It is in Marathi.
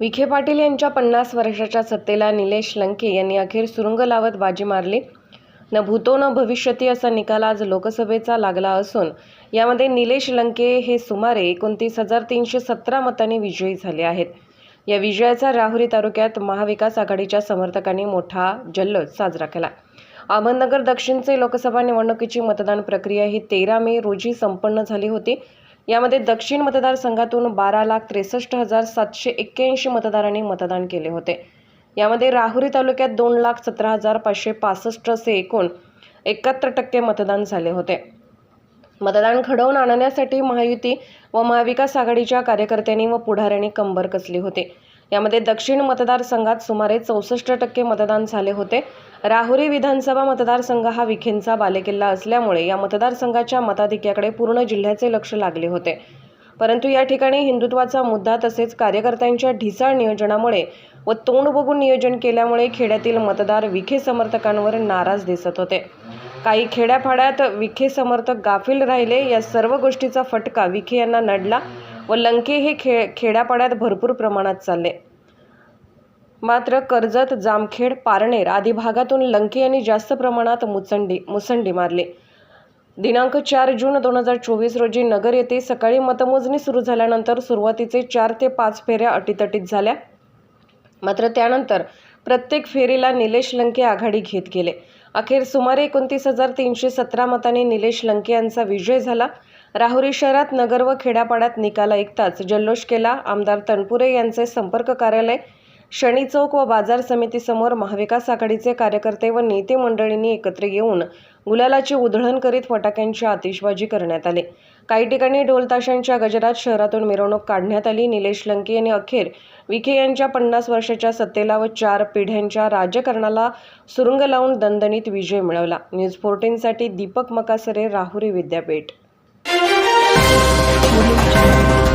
विखे पाटील यांच्या पन्नास वर्षाच्या सत्तेला निलेश लंके यांनी अखेर सुरुंग लावत बाजी मारली. न भूतो न भविष्यती असा निकाल आज लोकसभेचा लागला असून यामध्ये निलेश लंके हे सुमारे एकोणतीस हजार तीनशे सतरा मतांनी विजयी झाले आहेत. या विजयाचा राहुरी तालुक्यात महाविकास आघाडीच्या समर्थकांनी मोठा जल्लोष साजरा केला. अहमदनगर दक्षिणचे लोकसभा निवडणुकीची मतदान प्रक्रिया ही तेरा मे रोजी संपन्न झाली होती. यामध्ये दक्षिण मतदारसंघातून बारा लाख त्रेसष्ट हजार सातशे एक्क्याऐंशी मतदारांनी मतदान केले होते. यामध्ये राहुरी तालुक्यात दोन लाख सतरा हजार पाचशे पासष्ट असे एकूण एकाहत्तर टक्के मतदान झाले होते. मतदान घडवून आणण्यासाठी महायुती व महाविकास आघाडीच्या कार्यकर्त्यांनी व पुढाऱ्यांनी कंबर कसली होती. यामध्ये दक्षिण मतदारसंघात सुमारे चौसष्ट टक्के मतदान झाले होते. राहुरी विधानसभा मतदारसंघ हा विखेंचा बालेकिल्ला असल्यामुळे या मतदारसंघाच्या मताधिक्याकडे पूर्ण जिल्ह्याचे लक्ष लागले होते. परंतु या ठिकाणी हिंदुत्वाचा मुद्दा तसेच कार्यकर्त्यांच्या ढिसाळ नियोजनामुळे व तोंड बघून नियोजन केल्यामुळे खेड्यातील मतदार विखे समर्थकांवर नाराज दिसत होते. काही खेड्याफाड्यात विखे समर्थक गाफील राहिले या सर्व गोष्टीचा फटका विखे यांना नडला. व लंके हे खे खेड्यापाड्यात भरपूर प्रमाणात चालले. मात्र कर्जत जामखेड पारनेर आदी भागातून लंके यांनी जास्त प्रमाणात मुचंडी मुसंडी मारली. दिनांक चार जून दोन हजार चोवीस रोजी नगर येथे सकाळी मतमोजणी सुरू झाल्यानंतर सुरुवातीचे चार ते पाच फेऱ्या अटीतटीत झाल्या. मात्र त्यानंतर प्रत्येक फेरीला निलेश लंके आघाडी घेत गेले. अखेर सुमारे एकोणतीस हजार तीनशे सतरा मतांनी निलेश लंके यांचा विजय झाला. राहुरी शहरात नगर व खेड्यापाड्यात निकाल ऐकताच जल्लोष केला. आमदार तनपुरे यांचे संपर्क कार्यालय शनी चौक व बाजार समितीसमोर महाविकास आघाडीचे कार्यकर्ते व नेते मंडळींनी एकत्र येऊन गुलालाची उधळण करीत फटाक्यांची आतिषबाजी करण्यात आली. काही ठिकाणी ढोलताशांच्या गजरात शहरातून मिरवणूक काढण्यात आली. निलेश लंके यांनी अखेर विखे यांच्या पन्नास वर्षाच्या सत्तेला व चार पिढ्यांच्या राजकारणाला सुरुंग लावून दणदणीत विजय मिळवला. न्यूज फोर्टीनसाठी दीपक मकासरे राहुरी विद्यापीठ. 我有责。